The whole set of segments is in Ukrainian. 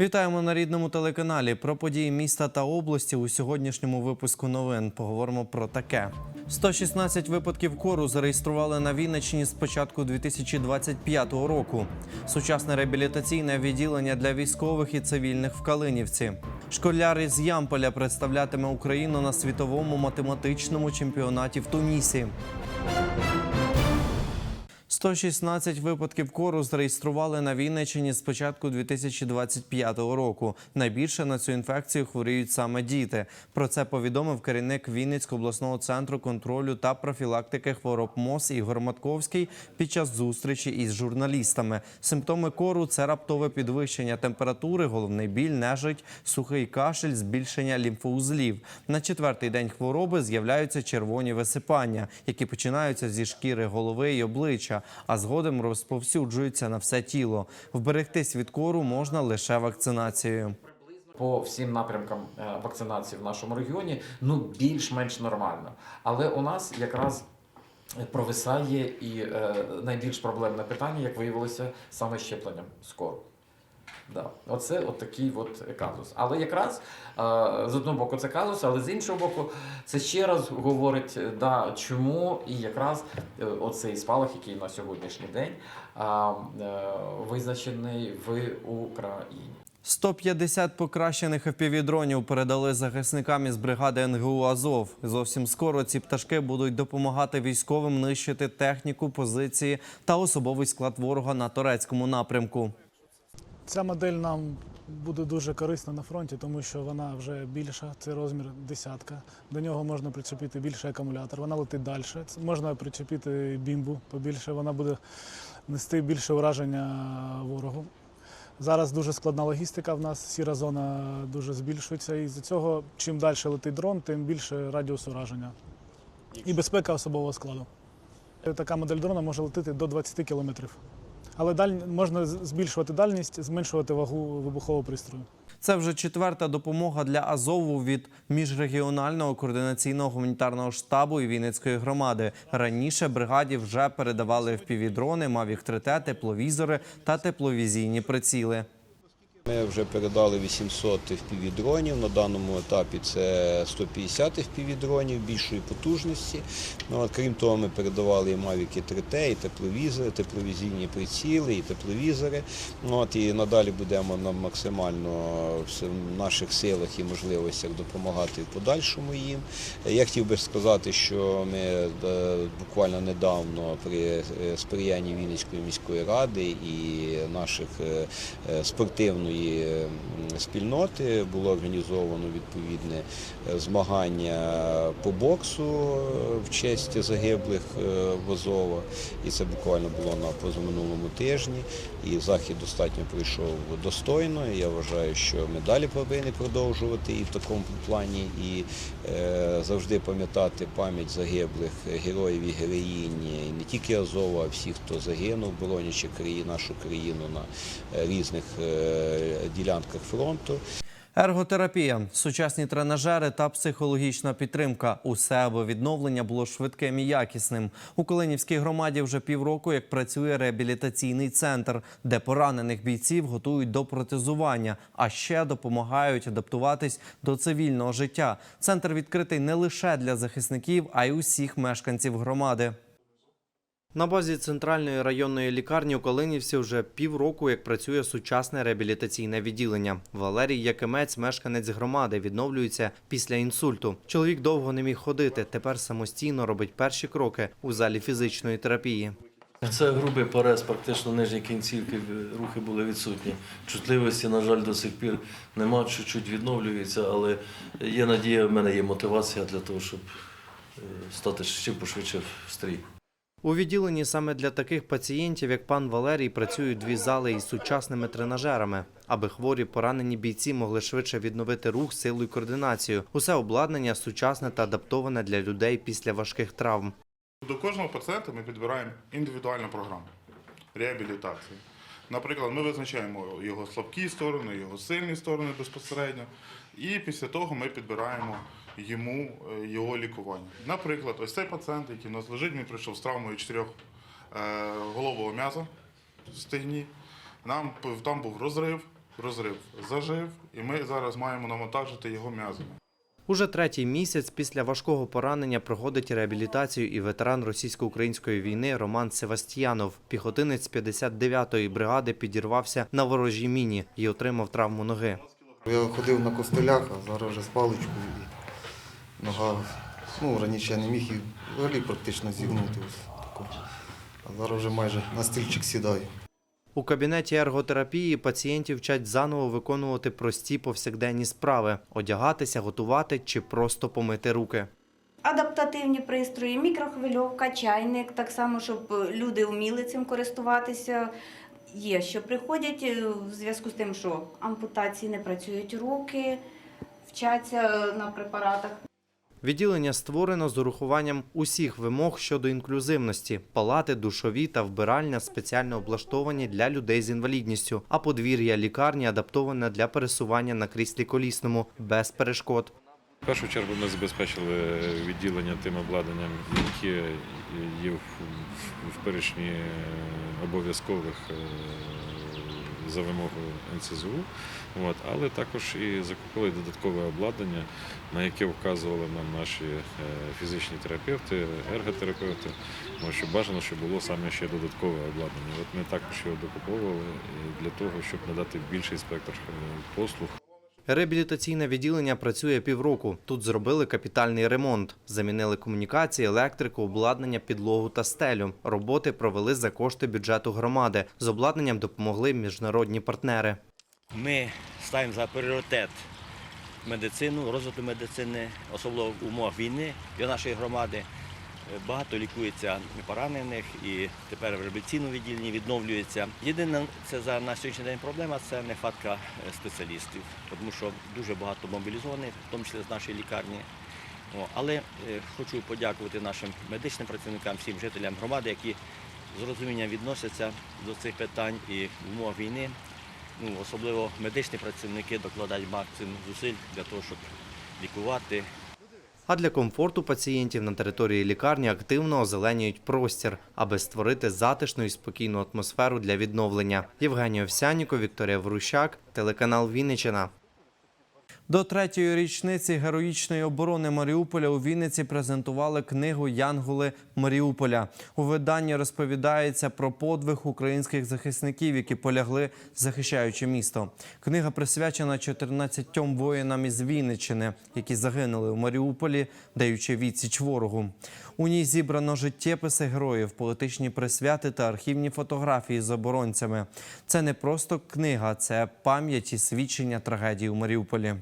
Вітаємо на рідному телеканалі. Про події міста та області у сьогоднішньому випуску новин. Поговоримо про таке. 116 випадків кору зареєстрували на Вінниччині з початку 2025 року. Сучасне реабілітаційне відділення для військових і цивільних в Калинівці. Школяр із Ямполя представлятиме Україну на світовому математичному чемпіонаті в Тунісі. 116 випадків кору зареєстрували на Вінниччині з початку 2025 року. Найбільше на цю інфекцію хворіють саме діти. Про це повідомив керівник Вінницького обласного центру контролю та профілактики хвороб МОЗ Ігор Матковський під час зустрічі із журналістами. Симптоми кору це раптове підвищення температури, головний біль, нежить, сухий кашель, збільшення лімфоузлів. На четвертий день хвороби з'являються червоні висипання, які починаються зі шкіри голови і обличчя, а згодом розповсюджується на все тіло. Вберегтись від кору можна лише вакцинацією. по всім напрямкам е, вакцинації в нашому регіоні ну більш-менш нормально. Але у нас якраз провисає і е, найбільш проблемне питання, як виявилося, саме щепленням скоро. Да. Оце от такий от казус. Але якраз е, з одного боку це казус, але з іншого боку, це ще раз говорить, е, да, чому і якраз е, оцей спалах, який на сьогоднішній день визначений в Україні. 150 покращених FPV-дронів передали захисникам із бригади НГУ Азов. Зовсім скоро ці пташки будуть допомагати військовим нищити техніку, позиції та особовий склад ворога на турецькому напрямку. Ця модель нам буде дуже корисна на фронті, тому що вона вже більша, це розмір десятка. До нього можна причепити більший акумулятор, вона летить далі. Можна причепити бімбу побільше, вона буде нести більше ураження ворогу. Зараз дуже складна логістика в нас, сіра зона дуже збільшується, і з цього чим далі летить дрон, тим більше радіус ураження. І безпека особового складу. Така модель дрона може летіти до 20 кілометрів. Але даль... можна збільшувати дальність, зменшувати вагу вибухового пристрою. Це вже четверта допомога для Азову від міжрегіонального координаційного гуманітарного штабу і Вінницької громади. Раніше бригаді вже передавали FPV-дрони, Mavic 3T, тепловізори та тепловізійні приціли. Ми вже передали 800 FPV-дронів. На даному етапі це 150 FPV-дронів більшої потужності. Ну, крім того, ми передавали і Mavic 3T, і тепловізори, тепловізійні приціли, і тепловізори. Ну, От, і надалі будемо нам максимально в наших силах і можливостях допомагати в подальшому їм. Я хотів би сказати, що ми е, буквально недавно при е, сприянні Вінницької міської ради і наших е, спортивної спільноти було організовано відповідне е, змагання по боксу е, в честь загиблих е, в Азова. І це буквально було на позаминулому тижні. І захід достатньо пройшов достойно. І Я вважаю, що ми далі повинні продовжувати і в такому плані, і завжди пам'ятати пам'ять загиблих героїв і героїнь і не тільки Азова, а всіх, хто загинув, боронячи країну, нашу країну на різних ділянках фронту. Ерготерапія, сучасні тренажери та психологічна підтримка. Усе аби відновлення було швидким і якісним. У Калинівській громаді вже півроку як працює реабілітаційний центр, де поранених бійців готують до протезування, а ще допомагають адаптуватись до цивільного життя. Центр відкритий не лише для захисників, а й усіх мешканців громади. На базі центральної районної лікарні у Калинівці вже півроку як працює сучасне реабілітаційне відділення. Валерій Якимець, мешканець громади, відновлюється після інсульту. Чоловік довго не міг ходити. Тепер самостійно робить перші кроки у залі фізичної терапії. Це грубий порез, практично нижні кінцівки, рухи були відсутні. Чутливості, на жаль, до сих пір нема, чуть-чуть відновлюється, але є надія, в мене є мотивація для того, щоб е, стати ще пошвидше в стрій. У відділенні саме для таких пацієнтів, як пан Валерій, працюють дві зали із сучасними тренажерами, аби хворі поранені бійці могли швидше відновити рух, силу і координацію. Усе обладнання сучасне та адаптоване для людей після важких травм. До кожного пацієнта ми підбираємо індивідуальну програму реабілітації. Наприклад, ми визначаємо його слабкі сторони, його сильні сторони безпосередньо, і після того ми підбираємо йому е, його лікування. Наприклад, ось цей пацієнт, який у нас лежить, він прийшов з травмою чотирьох е, голового м'яза в стегні. Нам там був розрив, розрив зажив, і ми зараз маємо навантажити його м'язами. Уже третій місяць після важкого поранення проходить реабілітацію і ветеран російсько-української війни Роман Севастьянов. Піхотинець 59-ї бригади підірвався на ворожій міні і отримав травму ноги. Я ходив на костелях, а зараз вже з паличкою нога. Ну, раніше я не міг і взагалі практично зігнути. Ось. А зараз вже майже на стільчик сідаю. У кабінеті ерготерапії пацієнтів вчать заново виконувати прості повсякденні справи – одягатися, готувати чи просто помити руки. Адаптативні пристрої, мікрохвильовка, чайник, так само, щоб люди вміли цим користуватися. Є, що приходять е, в зв'язку з тим, що ампутації не працюють руки, вчаться е, на препаратах. Відділення створено з урахуванням усіх вимог щодо інклюзивності. Палати, душові та вбиральня спеціально облаштовані для людей з інвалідністю, а подвір'я лікарні адаптоване для пересування на кріслі колісному без перешкод. В першу чергу ми забезпечили відділення тим обладнанням, яке є в, перечні обов'язкових е, за вимогою НСЗУ. От, але також і закупили додаткове обладнання, на яке вказували нам наші е, фізичні терапевти, ерготерапевти. Тому що бажано, щоб було саме ще додаткове обладнання. От ми також його докуповували е, для того, щоб надати більший спектр е, послуг. Реабілітаційне відділення працює півроку. Тут зробили капітальний ремонт, замінили комунікації, електрику, обладнання, підлогу та стелю. Роботи провели за кошти бюджету громади. З обладнанням допомогли міжнародні партнери. Ми ставимо за пріоритет медицину, розвиток медицини, особливо в умовах війни для нашої громади. Багато лікується поранених і тепер в реабілітаційному відділенні відновлюється. Єдина це за на сьогоднішній день проблема це нехватка е, спеціалістів, тому що дуже багато мобілізованих, в тому числі з нашої лікарні. Але е, хочу подякувати нашим медичним працівникам, всім жителям громади, які з розумінням відносяться до цих питань і в умовах війни ну, особливо медичні працівники докладають максимум зусиль для того, щоб лікувати. А для комфорту пацієнтів на території лікарні активно озеленюють простір, аби створити затишну і спокійну атмосферу для відновлення. Євгенія Овсянніко, Вікторія Врущак, телеканал Вінниччина. До третьої річниці героїчної оборони Маріуполя у Вінниці презентували книгу Янголи Маріуполя. У виданні розповідається про подвиг українських захисників, які полягли, захищаючи місто. Книга присвячена 14 воїнам із Вінниччини, які загинули у Маріуполі, даючи відсіч ворогу. У ній зібрано життєписи героїв, поетичні присвяти та архівні фотографії з оборонцями. Це не просто книга, це пам'ять і свідчення трагедії у Маріуполі.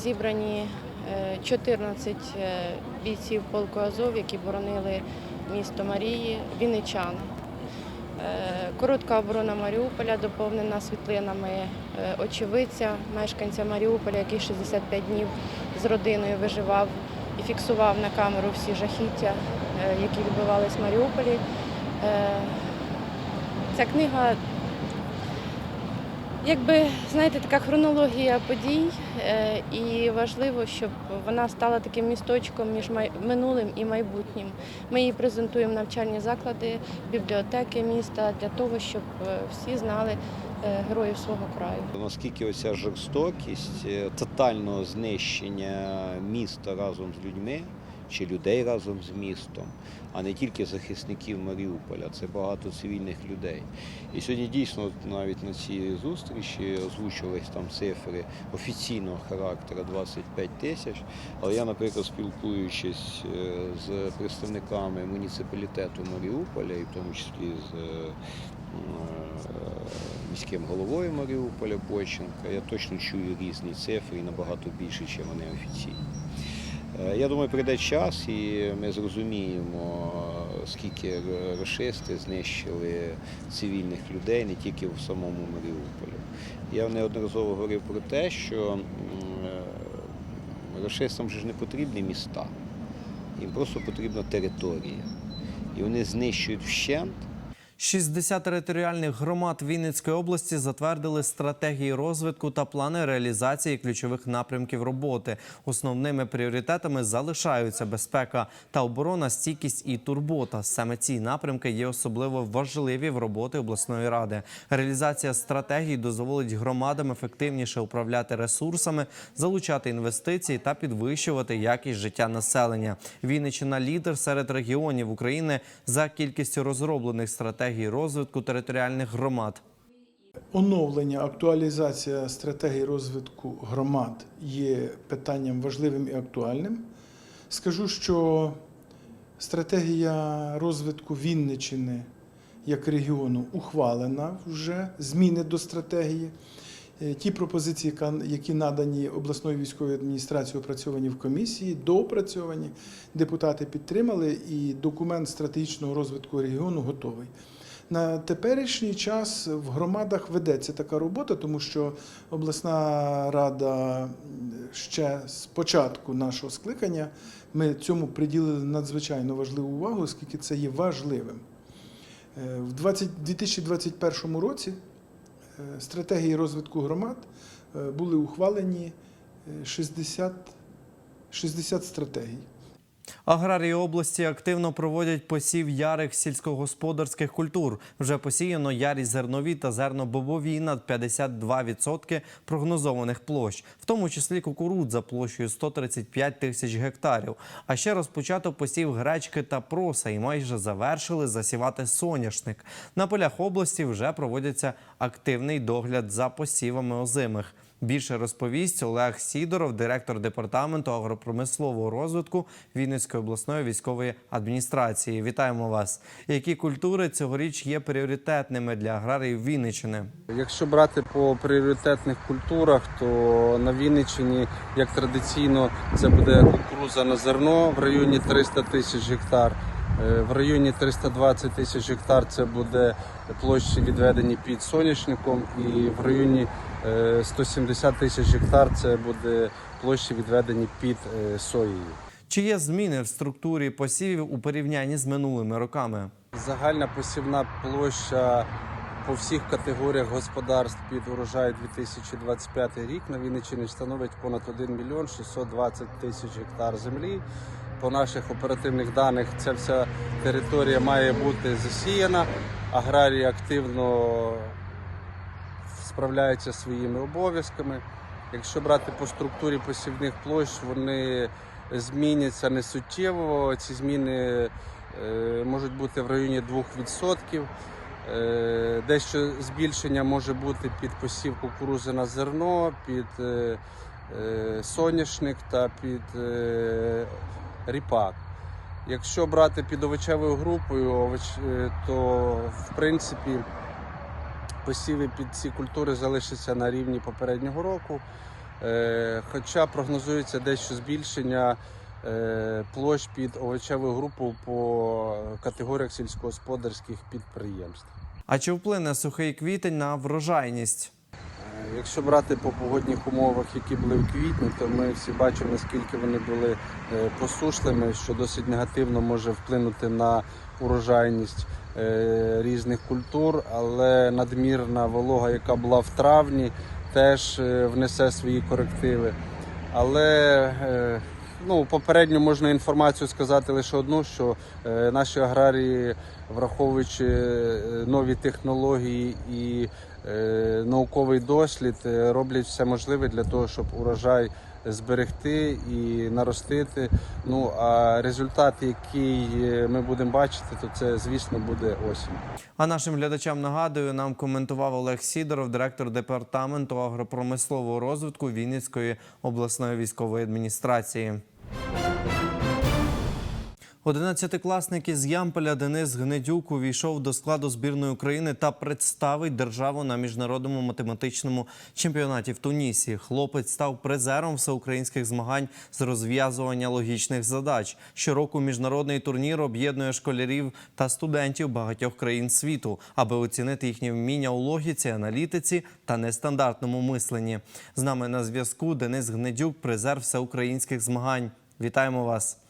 Зібрані е, 14 е, бійців полку Азов, які боронили місто Марії, вінничани. Е, Коротка оборона Маріуполя доповнена світлинами е, очевидця, мешканця Маріуполя, який 65 днів з родиною виживав і фіксував на камеру всі жахіття, е, які відбувались в Маріуполі. Е, Ця книга Якби знаєте, така хронологія подій, е, і важливо, щоб вона стала таким місточком між минулим і майбутнім. Ми її презентуємо навчальні заклади, бібліотеки міста для того, щоб е, всі знали е, героїв свого краю. Наскільки оця жорстокість тотального знищення міста разом з людьми чи людей разом з містом, а не тільки захисників Маріуполя, це багато цивільних людей. І сьогодні дійсно навіть на цій зустрічі озвучувались там цифри офіційного характеру 25 тисяч. Але я, наприклад, спілкуючись е, з представниками муніципалітету Маріуполя, і в тому числі з е, е, міським головою Маріуполя Бойченка, я точно чую різні цифри і набагато більше, ніж вони офіційні. Е, Я думаю, прийде час, і ми зрозуміємо, скільки рашисти знищили цивільних людей не тільки в самому Маріуполі. Я неодноразово говорив про те, що е, рашистам ж не потрібні міста, їм просто потрібна територія. І вони знищують вщент 60 територіальних громад Вінницької області затвердили стратегії розвитку та плани реалізації ключових напрямків роботи. Основними пріоритетами залишаються безпека та оборона, стійкість і турбота. Саме ці напрямки є особливо важливі в роботі обласної ради. Реалізація стратегій дозволить громадам ефективніше управляти ресурсами, залучати інвестиції та підвищувати якість життя населення. Вінниччина – лідер серед регіонів України за кількістю розроблених стратегій розвитку територіальних громад. Оновлення, актуалізація стратегії розвитку громад є питанням важливим і актуальним. Скажу, що стратегія розвитку Вінничини як регіону ухвалена вже, зміни до стратегії. Е, Ті пропозиції, які надані обласною військовою адміністрацією, опрацьовані в комісії, доопрацьовані, депутати підтримали, і документ стратегічного розвитку регіону готовий. На теперішній час в громадах ведеться така робота, тому що обласна рада ще з початку нашого скликання ми цьому приділили надзвичайно важливу увагу, оскільки це є важливим. Е, В 20 2021 році е, стратегії розвитку громад е, були ухвалені е, 60, 60 стратегій. Аграрії області активно проводять посів ярих сільськогосподарських культур. Вже посіяно ярі зернові та зернобобові на 52% прогнозованих площ, в тому числі кукурудза площею 135 тисяч гектарів. А ще розпочато посів гречки та проса і майже завершили засівати соняшник. На полях області вже проводиться активний догляд за посівами озимих. Більше розповість Олег Сідоров, директор департаменту агропромислового розвитку Вінницької обласної військової адміністрації. Вітаємо вас. Які культури цьогоріч є пріоритетними для аграріїв Вінниччини? Якщо брати по пріоритетних культурах, то на Вінниччині, як традиційно, це буде кукуруза на зерно в районі 300 тисяч гектар. Е, В районі 320 тисяч гектар це буде площі відведені під соняшником, і в районі е, 170 тисяч гектар це буде площі відведені під е, соєю. Чи є зміни в структурі посівів у порівнянні з минулими роками? Загальна посівна площа по всіх категоріях господарств під урожай 2025 рік на Вінниччині становить понад 1 мільйон 620 тисяч гектар землі. По наших оперативних даних ця вся територія має бути засіяна. Аграрії активно справляються своїми обов'язками. Якщо брати по структурі посівних площ, вони зміняться не суттєво. Ці зміни е, можуть бути в районі 2%. Е, Дещо збільшення може бути під посів кукурузи на зерно, під е, соняшник та під ріпак. Якщо брати під овочевою групою, е, то в принципі посіви під ці культури залишаться на рівні попереднього року. Е, Хоча прогнозується дещо збільшення е, площ під овочеву групу по категоріях сільськогосподарських підприємств. А чи вплине сухий квітень на врожайність? Якщо брати по погодних умовах, які були в квітні, то ми всі бачимо, наскільки вони були е, посушливими, що досить негативно може вплинути на урожайність е, різних культур, але надмірна волога, яка була в травні, теж е, внесе свої корективи. Але ну, попередньо можна інформацію сказати лише одну, що наші аграрії, враховуючи нові технології і науковий дослід, е, роблять все можливе для того, щоб урожай зберегти і наростити. Ну а результат, який е, ми будемо бачити, то це звісно буде осінь. А нашим глядачам нагадую, нам коментував Олег Сідоров, директор департаменту агропромислового розвитку Вінницької обласної військової адміністрації. Одинадцятикласник із Ямполя Денис Гнедюк увійшов до складу збірної України та представить державу на міжнародному математичному чемпіонаті в Тунісі. Хлопець став призером всеукраїнських змагань з розв'язування логічних задач. Щороку міжнародний турнір об'єднує школярів та студентів багатьох країн світу, аби оцінити їхнє вміння у логіці, аналітиці та нестандартному мисленні. З нами на зв'язку Денис Гнедюк, призер всеукраїнських змагань. Вітаємо вас.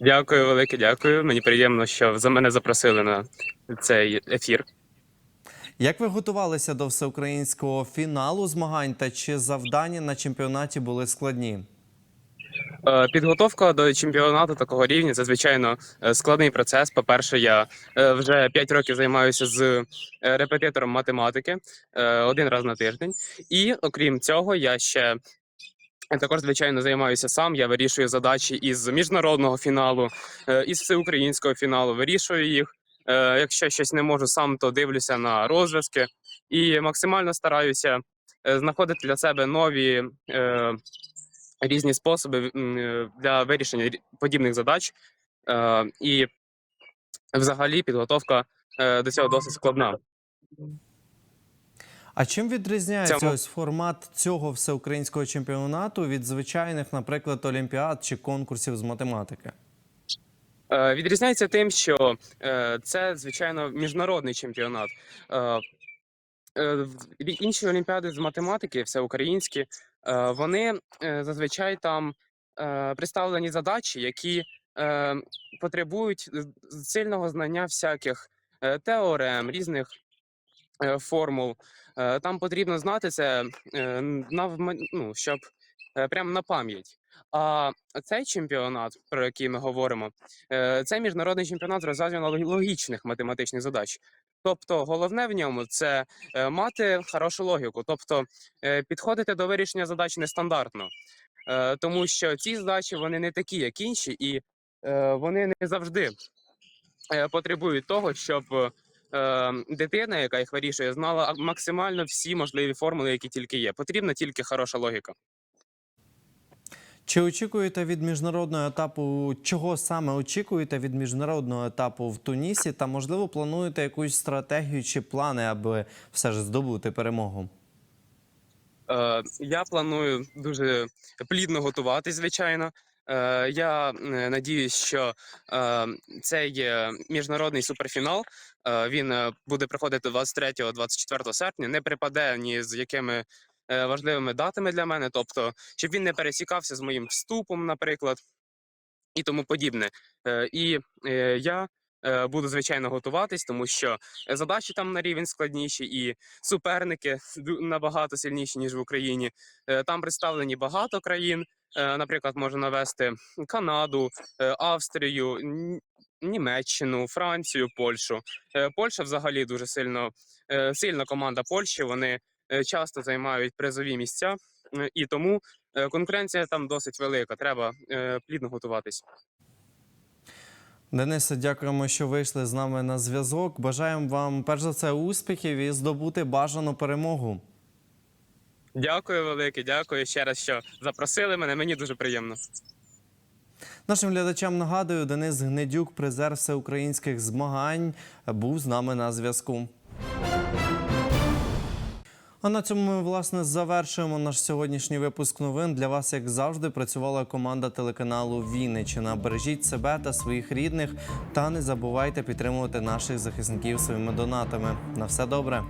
Дякую, велике дякую. Мені приємно, що за мене запросили на цей ефір. Як ви готувалися до всеукраїнського фіналу змагань та чи завдання на чемпіонаті були складні? Е, Підготовка до чемпіонату такого рівня це звичайно е, складний процес. По-перше, я е, вже 5 років займаюся з репетитором математики один раз на тиждень. І окрім цього, я ще також звичайно займаюся сам. Я вирішую задачі із міжнародного фіналу, е, із всеукраїнського фіналу. Вирішую їх. Е, Якщо щось не можу сам, то дивлюся на розв'язки і максимально стараюся е, знаходити для себе нові. різні способи для вирішення подібних задач. І взагалі підготовка до цього досить складна. А чим відрізняється Цьому- ось формат цього всеукраїнського чемпіонату від звичайних, наприклад, олімпіад чи конкурсів з математики? Е, Відрізняється тим, що е, це, звичайно, міжнародний чемпіонат. Е, е, Інші олімпіади з математики, всеукраїнські, е, вони е, зазвичай там е, представлені задачі, які е, потребують сильного знання всяких е, теорем, різних формул. Е, Там потрібно знати це е, ну, щоб е, прямо на пам'ять. А цей чемпіонат, про який ми говоримо, е, це міжнародний чемпіонат з розв'язання лог- логічних математичних задач. Тобто, головне в ньому це е, мати хорошу логіку, тобто е, підходити до вирішення задач нестандартно, Е, тому що ці задачі вони не такі, як інші, і е, вони не завжди е, потребують того, щоб е, дитина, яка їх вирішує, знала максимально всі можливі формули, які тільки є. Потрібна тільки хороша логіка. Чи очікуєте від міжнародного етапу, чого саме очікуєте від міжнародного етапу в Тунісі? Та можливо плануєте якусь стратегію чи плани, аби все ж здобути перемогу? Е, я планую дуже плідно готуватись, звичайно. Е, я е, надіюсь, що е, цей міжнародний суперфінал він буде проходити 23-24 серпня, не припаде ні з якими важливими датами для мене, тобто, щоб він не пересікався з моїм вступом, наприклад, і тому подібне. І я буду звичайно готуватись, тому що задачі там на рівень складніші, і суперники набагато сильніші ніж в Україні. Е, Там представлені багато країн. Е, Наприклад, можу навести Канаду, е, Австрію, Німеччину, Францію, Польщу. Е, Польща взагалі дуже сильно е, сильна команда Польщі. Вони е, часто займають призові місця, е, і тому е, конкуренція там досить велика. Треба е, плідно готуватись. Денисе, дякуємо, що вийшли з нами на зв'язок. Бажаємо вам перш за все успіхів і здобути бажану перемогу. Дякую велике, дякую ще раз, що запросили мене. Мені дуже приємно. Нашим глядачам нагадую, Денис Гнедюк, призер всеукраїнських змагань, був з нами на зв'язку. А на цьому ми власне завершуємо наш сьогоднішній випуск новин. Для вас, як завжди, працювала команда телеканалу Вінниччина. Бережіть себе та своїх рідних, та не забувайте підтримувати наших захисників своїми донатами. На все добре.